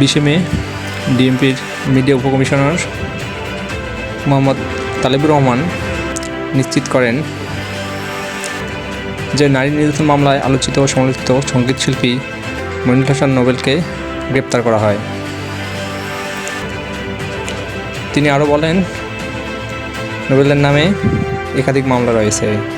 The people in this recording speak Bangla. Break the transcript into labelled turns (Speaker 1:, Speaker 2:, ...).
Speaker 1: বিশে মে, ডিএমপির মিডিয়া উপকমিশনার মোহাম্মদ তালেবুর রহমান নিশ্চিত করেন যে নারী নির্যাতন মামলায় আলোচিত ও সমালোচিত সংগীত শিল্পী মনিরুল হাসান নোবেলকে গ্রেপ্তার করা হয়। তিনি আরও বলেন, নোবেলের নামে একাধিক মামলা রয়েছে।